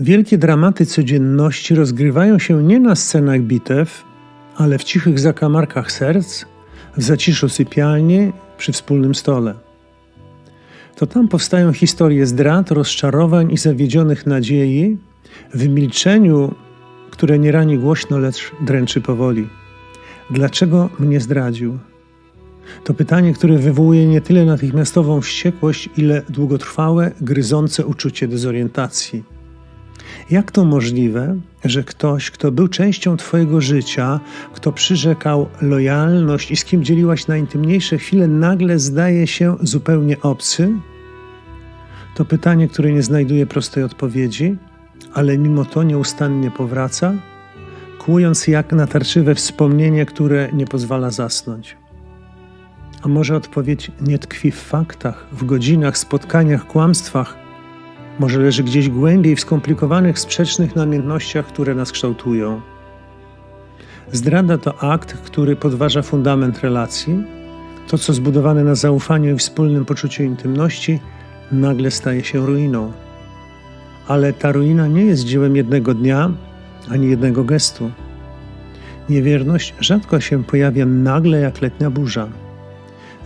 Wielkie dramaty codzienności rozgrywają się nie na scenach bitew, ale w cichych zakamarkach serc, w zaciszu sypialni, przy wspólnym stole. To tam powstają historie zdrad, rozczarowań i zawiedzionych nadziei, w milczeniu, które nie rani głośno, lecz dręczy powoli. Dlaczego mnie zdradził? To pytanie, które wywołuje nie tyle natychmiastową wściekłość, ile długotrwałe, gryzące uczucie dezorientacji. Jak to możliwe, że ktoś, kto był częścią Twojego życia, kto przyrzekał lojalność i z kim dzieliłaś najintymniejsze chwile, nagle zdaje się zupełnie obcy? To pytanie, które nie znajduje prostej odpowiedzi, ale mimo to nieustannie powraca, kłując jak natarczywe wspomnienie, które nie pozwala zasnąć. A może odpowiedź nie tkwi w faktach, w godzinach, spotkaniach, kłamstwach, może leży gdzieś głębiej w skomplikowanych, sprzecznych namiętnościach, które nas kształtują. Zdrada to akt, który podważa fundament relacji. To, co zbudowane na zaufaniu i wspólnym poczuciu intymności, nagle staje się ruiną. Ale ta ruina nie jest dziełem jednego dnia ani jednego gestu. Niewierność rzadko się pojawia nagle jak letnia burza.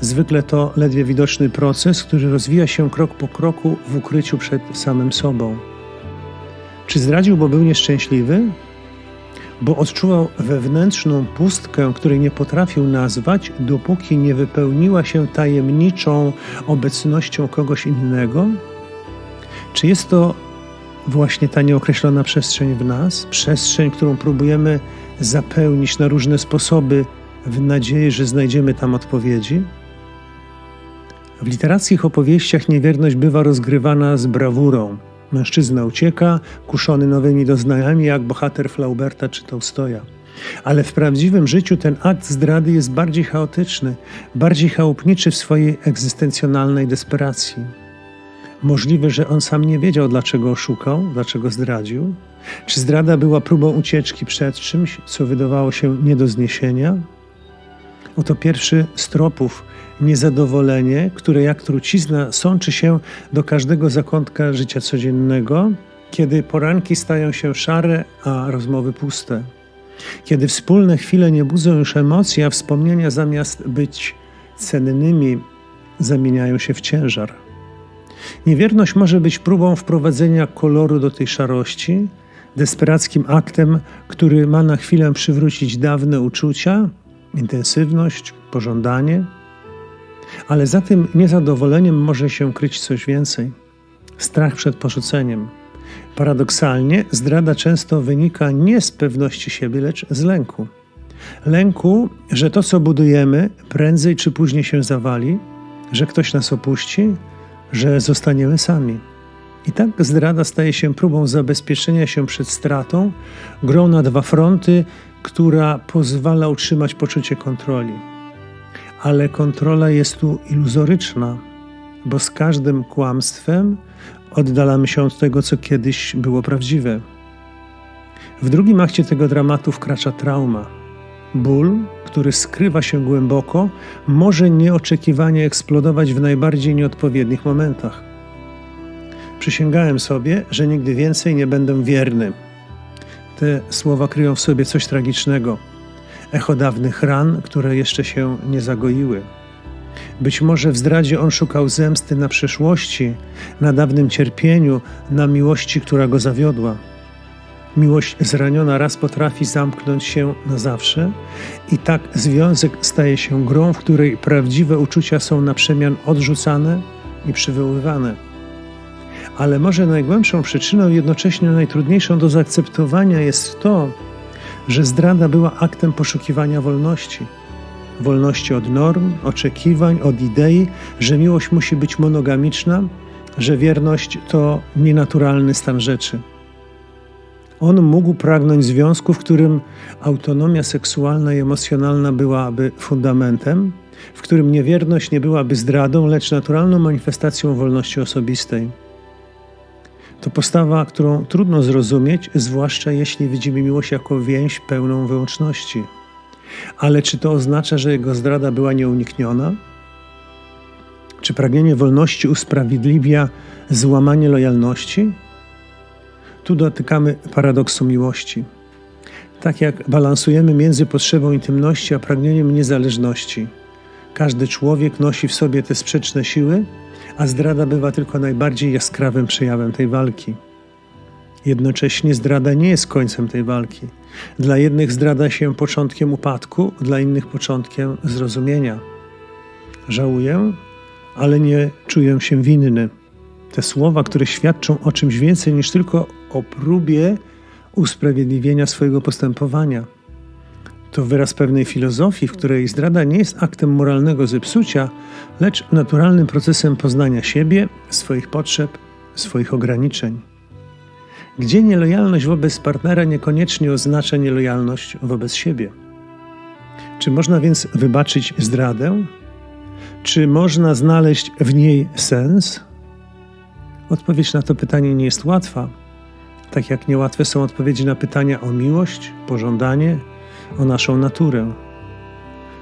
Zwykle to ledwie widoczny proces, który rozwija się krok po kroku w ukryciu przed samym sobą. Czy zdradził, bo był nieszczęśliwy? Bo odczuwał wewnętrzną pustkę, której nie potrafił nazwać, dopóki nie wypełniła się tajemniczą obecnością kogoś innego? Czy jest to właśnie ta nieokreślona przestrzeń w nas, przestrzeń, którą próbujemy zapełnić na różne sposoby, w nadziei, że znajdziemy tam odpowiedzi? W literackich opowieściach niewierność bywa rozgrywana z brawurą. Mężczyzna ucieka, kuszony nowymi doznaniami, jak bohater Flauberta czy Tolstoja. Ale w prawdziwym życiu ten akt zdrady jest bardziej chaotyczny, bardziej chałupniczy w swojej egzystencjonalnej desperacji. Możliwe, że on sam nie wiedział, dlaczego oszukał, dlaczego zdradził. Czy zdrada była próbą ucieczki przed czymś, co wydawało się nie do zniesienia? Oto pierwszy z tropów niezadowolenie, które jak trucizna sączy się do każdego zakątka życia codziennego, kiedy poranki stają się szare, a rozmowy puste. Kiedy wspólne chwile nie budzą już emocji, a wspomnienia zamiast być cennymi, zamieniają się w ciężar. Niewierność może być próbą wprowadzenia koloru do tej szarości, desperackim aktem, który ma na chwilę przywrócić dawne uczucia, intensywność, pożądanie. Ale za tym niezadowoleniem może się kryć coś więcej strach przed porzuceniem. Paradoksalnie, zdrada często wynika nie z pewności siebie, lecz z lęku. Lęku, że to, co budujemy, prędzej czy później się zawali, że ktoś nas opuści, że zostaniemy sami. I tak zdrada staje się próbą zabezpieczenia się przed stratą, grą na dwa fronty, która pozwala utrzymać poczucie kontroli ale kontrola jest tu iluzoryczna, bo z każdym kłamstwem oddalamy się od tego, co kiedyś było prawdziwe. W drugim akcie tego dramatu wkracza trauma. Ból, który skrywa się głęboko, może nieoczekiwanie eksplodować w najbardziej nieodpowiednich momentach. Przysięgałem sobie, że nigdy więcej nie będę wierny. Te słowa kryją w sobie coś tragicznego echo dawnych ran, które jeszcze się nie zagoiły. Być może w zdradzie on szukał zemsty na przeszłości, na dawnym cierpieniu, na miłości, która go zawiodła. Miłość zraniona raz potrafi zamknąć się na zawsze, i tak związek staje się grą, w której prawdziwe uczucia są na przemian odrzucane i przywoływane. Ale może najgłębszą przyczyną, jednocześnie najtrudniejszą do zaakceptowania jest to, że zdrada była aktem poszukiwania wolności. Wolności od norm, oczekiwań, od idei, że miłość musi być monogamiczna, że wierność to nienaturalny stan rzeczy. On mógł pragnąć związku, w którym autonomia seksualna i emocjonalna byłaby fundamentem, w którym niewierność nie byłaby zdradą, lecz naturalną manifestacją wolności osobistej. To postawa, którą trudno zrozumieć, zwłaszcza jeśli widzimy miłość jako więź pełną wyłączności. Ale czy to oznacza, że jego zdrada była nieunikniona? Czy pragnienie wolności usprawiedliwia złamanie lojalności? Tu dotykamy paradoksu miłości. Tak jak balansujemy między potrzebą intymności a pragnieniem niezależności. Każdy człowiek nosi w sobie te sprzeczne siły, a zdrada bywa tylko najbardziej jaskrawym przejawem tej walki. Jednocześnie zdrada nie jest końcem tej walki. Dla jednych zdrada się początkiem upadku, dla innych początkiem zrozumienia. Żałuję, ale nie czuję się winny. Te słowa, które świadczą o czymś więcej niż tylko o próbie usprawiedliwienia swojego postępowania. To wyraz pewnej filozofii, w której zdrada nie jest aktem moralnego zepsucia, lecz naturalnym procesem poznania siebie, swoich potrzeb, swoich ograniczeń. Gdzie nielojalność wobec partnera niekoniecznie oznacza nielojalność wobec siebie. Czy można więc wybaczyć zdradę? Czy można znaleźć w niej sens? Odpowiedź na to pytanie nie jest łatwa, tak jak niełatwe są odpowiedzi na pytania o miłość, pożądanie, o naszą naturę.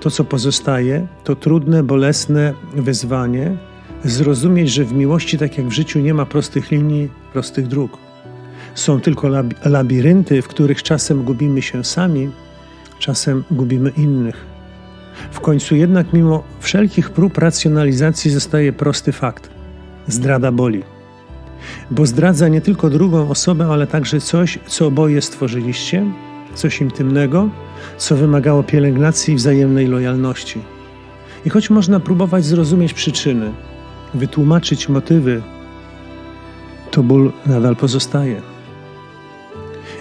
To, co pozostaje, to trudne, bolesne wyzwanie zrozumieć, że w miłości, tak jak w życiu, nie ma prostych linii, prostych dróg. Są tylko lab labirynty, w których czasem gubimy się sami, czasem gubimy innych. W końcu jednak, mimo wszelkich prób racjonalizacji, zostaje prosty fakt: zdrada boli. Bo zdradza nie tylko drugą osobę, ale także coś, co oboje stworzyliście, coś intymnego, co wymagało pielęgnacji i wzajemnej lojalności. I choć można próbować zrozumieć przyczyny, wytłumaczyć motywy, to ból nadal pozostaje.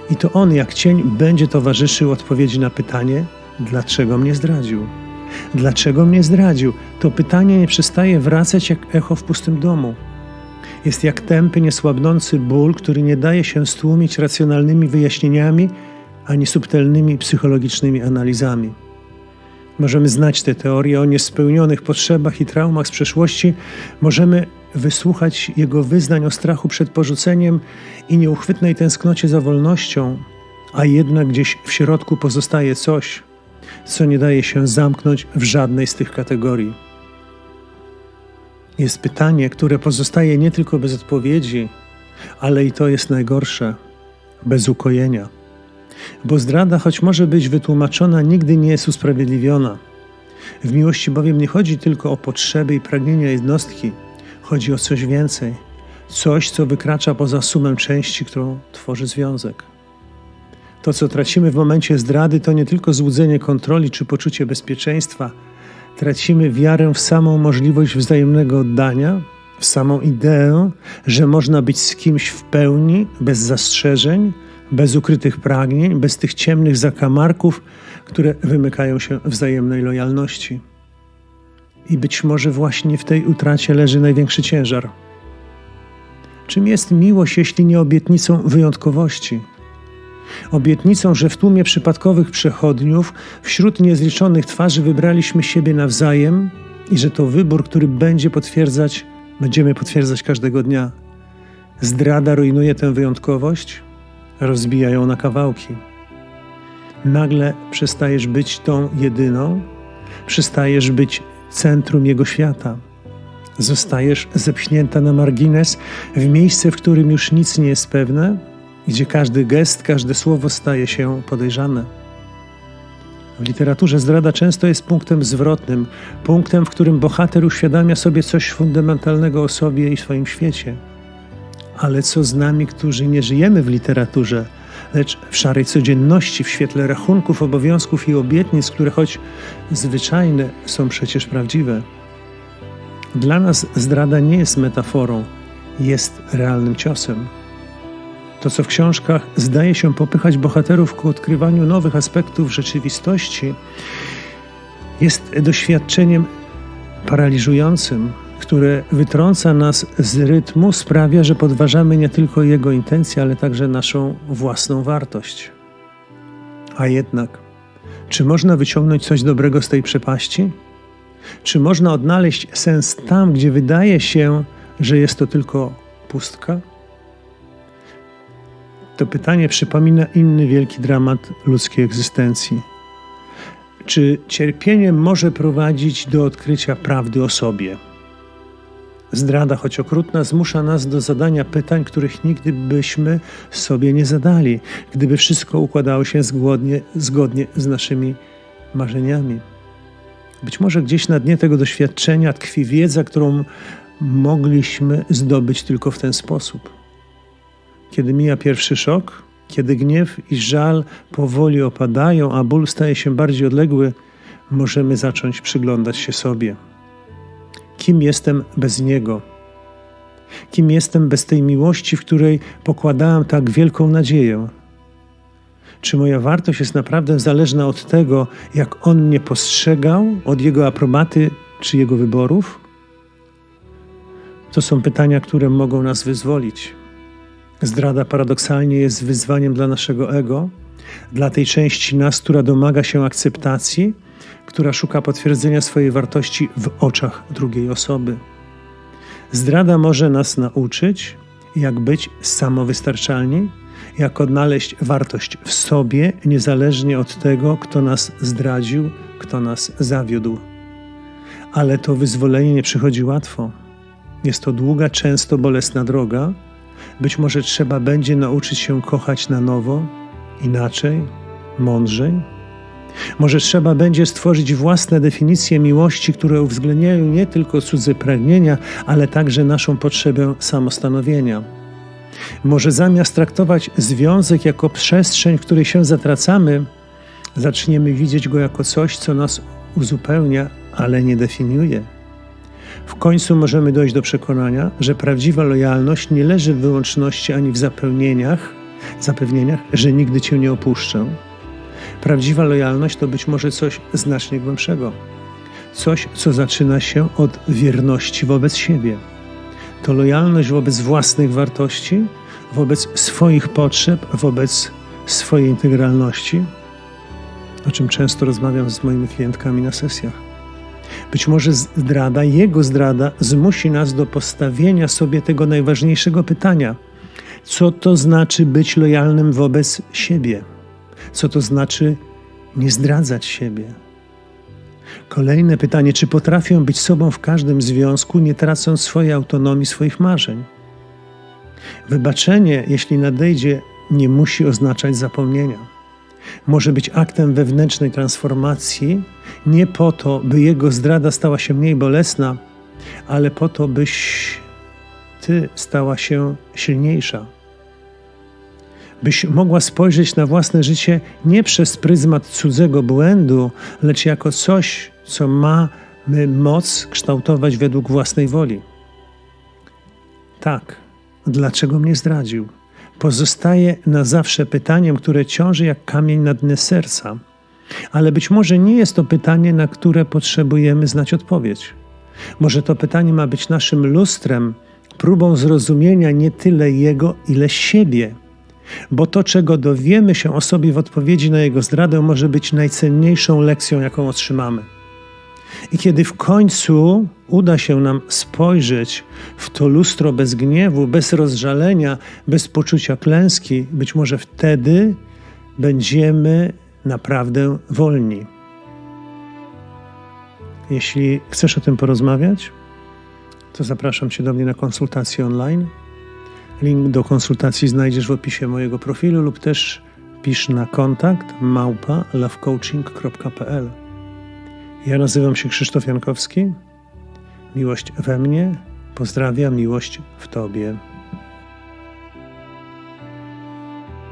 I to on, jak cień, będzie towarzyszył odpowiedzi na pytanie, dlaczego mnie zdradził. Dlaczego mnie zdradził? To pytanie nie przestaje wracać jak echo w pustym domu. Jest jak tępy, niesłabnący ból, który nie daje się stłumić racjonalnymi wyjaśnieniami ani subtelnymi psychologicznymi analizami. Możemy znać te teorie o niespełnionych potrzebach i traumach z przeszłości, możemy wysłuchać jego wyznań o strachu przed porzuceniem i nieuchwytnej tęsknocie za wolnością, a jednak gdzieś w środku pozostaje coś, co nie daje się zamknąć w żadnej z tych kategorii. Jest pytanie, które pozostaje nie tylko bez odpowiedzi, ale i to jest najgorsze bez ukojenia. Bo zdrada, choć może być wytłumaczona, nigdy nie jest usprawiedliwiona. W miłości bowiem nie chodzi tylko o potrzeby i pragnienia jednostki, chodzi o coś więcej, coś, co wykracza poza sumę części, którą tworzy związek. To, co tracimy w momencie zdrady, to nie tylko złudzenie kontroli czy poczucie bezpieczeństwa. Tracimy wiarę w samą możliwość wzajemnego oddania, w samą ideę, że można być z kimś w pełni, bez zastrzeżeń, bez ukrytych pragnień, bez tych ciemnych zakamarków, które wymykają się wzajemnej lojalności. I być może właśnie w tej utracie leży największy ciężar. Czym jest miłość, jeśli nie obietnicą wyjątkowości? Obietnicą, że w tłumie przypadkowych przechodniów, wśród niezliczonych twarzy wybraliśmy siebie nawzajem i że to wybór, który będzie potwierdzać, będziemy potwierdzać każdego dnia. Zdrada rujnuje tę wyjątkowość, rozbija ją na kawałki. Nagle przestajesz być tą jedyną, przestajesz być centrum jego świata. Zostajesz zepchnięta na margines, w miejsce, w którym już nic nie jest pewne, gdzie każdy gest, każde słowo staje się podejrzane. W literaturze zdrada często jest punktem zwrotnym, punktem, w którym bohater uświadamia sobie coś fundamentalnego o sobie i swoim świecie. Ale co z nami, którzy nie żyjemy w literaturze, lecz w szarej codzienności, w świetle rachunków, obowiązków i obietnic, które choć zwyczajne, są przecież prawdziwe? Dla nas zdrada nie jest metaforą, jest realnym ciosem. To, co w książkach zdaje się popychać bohaterów ku odkrywaniu nowych aspektów rzeczywistości, jest doświadczeniem paraliżującym, które wytrąca nas z rytmu, sprawia, że podważamy nie tylko jego intencje, ale także naszą własną wartość. A jednak, czy można wyciągnąć coś dobrego z tej przepaści? Czy można odnaleźć sens tam, gdzie wydaje się, że jest to tylko pustka? To pytanie przypomina inny wielki dramat ludzkiej egzystencji. Czy cierpienie może prowadzić do odkrycia prawdy o sobie? Zdrada, choć okrutna, zmusza nas do zadania pytań, których nigdy byśmy sobie nie zadali, gdyby wszystko układało się zgodnie, zgodnie z naszymi marzeniami. Być może gdzieś na dnie tego doświadczenia tkwi wiedza, którą mogliśmy zdobyć tylko w ten sposób. Kiedy mija pierwszy szok, kiedy gniew i żal powoli opadają, a ból staje się bardziej odległy, możemy zacząć przyglądać się sobie. Kim jestem bez Niego? Kim jestem bez tej miłości, w której pokładałem tak wielką nadzieję? Czy moja wartość jest naprawdę zależna od tego, jak On mnie postrzegał, od Jego aprobaty czy Jego wyborów? To są pytania, które mogą nas wyzwolić. Zdrada paradoksalnie jest wyzwaniem dla naszego ego, dla tej części nas, która domaga się akceptacji, która szuka potwierdzenia swojej wartości w oczach drugiej osoby. Zdrada może nas nauczyć, jak być samowystarczalni, jak odnaleźć wartość w sobie, niezależnie od tego, kto nas zdradził, kto nas zawiódł. Ale to wyzwolenie nie przychodzi łatwo. Jest to długa, często bolesna droga. Być może trzeba będzie nauczyć się kochać na nowo, inaczej, mądrzej. Może trzeba będzie stworzyć własne definicje miłości, które uwzględniają nie tylko cudze pragnienia, ale także naszą potrzebę samostanowienia. Może zamiast traktować związek jako przestrzeń, w której się zatracamy, zaczniemy widzieć go jako coś, co nas uzupełnia, ale nie definiuje. W końcu możemy dojść do przekonania, że prawdziwa lojalność nie leży w wyłączności ani w zapewnieniach, że nigdy cię nie opuszczę. Prawdziwa lojalność to być może coś znacznie głębszego. Coś, co zaczyna się od wierności wobec siebie. To lojalność wobec własnych wartości, wobec swoich potrzeb, wobec swojej integralności, o czym często rozmawiam z moimi klientkami na sesjach. Być może zdrada, jego zdrada, zmusi nas do postawienia sobie tego najważniejszego pytania: co to znaczy być lojalnym wobec siebie? Co to znaczy nie zdradzać siebie? Kolejne pytanie: czy potrafię być sobą w każdym związku, nie tracąc swojej autonomii, swoich marzeń? Wybaczenie, jeśli nadejdzie, nie musi oznaczać zapomnienia. Może być aktem wewnętrznej transformacji, nie po to, by jego zdrada stała się mniej bolesna, ale po to, byś ty stała się silniejsza. Byś mogła spojrzeć na własne życie nie przez pryzmat cudzego błędu, lecz jako coś, co mamy moc kształtować według własnej woli. Tak, dlaczego mnie zdradził? Pozostaje na zawsze pytaniem, które ciąży jak kamień na dnie serca. Ale być może nie jest to pytanie, na które potrzebujemy znać odpowiedź. Może to pytanie ma być naszym lustrem, próbą zrozumienia nie tyle jego, ile siebie. Bo to, czego dowiemy się o sobie w odpowiedzi na jego zdradę, może być najcenniejszą lekcją, jaką otrzymamy. I kiedy w końcu uda się nam spojrzeć w to lustro bez gniewu, bez rozżalenia, bez poczucia klęski, być może wtedy będziemy naprawdę wolni. Jeśli chcesz o tym porozmawiać, to zapraszam Cię do mnie na konsultację online. Link do konsultacji znajdziesz w opisie mojego profilu lub też pisz na kontakt małpa lovecoaching.pl. Ja nazywam się Krzysztof Jankowski. Miłość we mnie, pozdrawiam miłość w Tobie.